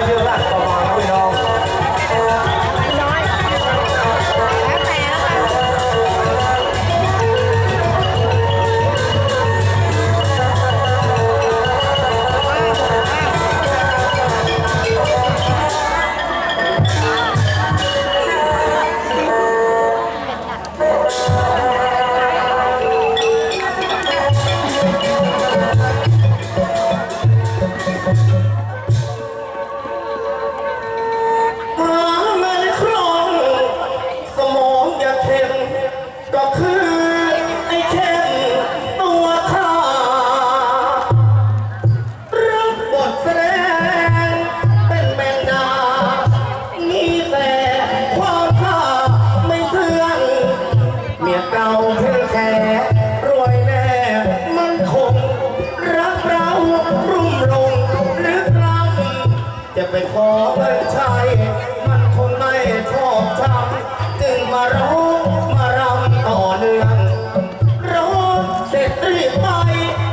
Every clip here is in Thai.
Ayo lah จะไปขอเพื่อนชายมันคงไม่ชอบทำจึงมาร้องมารำต่อเนื่องร้องเสร็จรีบไป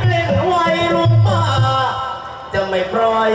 เล่นไวลงป่าจะไม่ปล่อย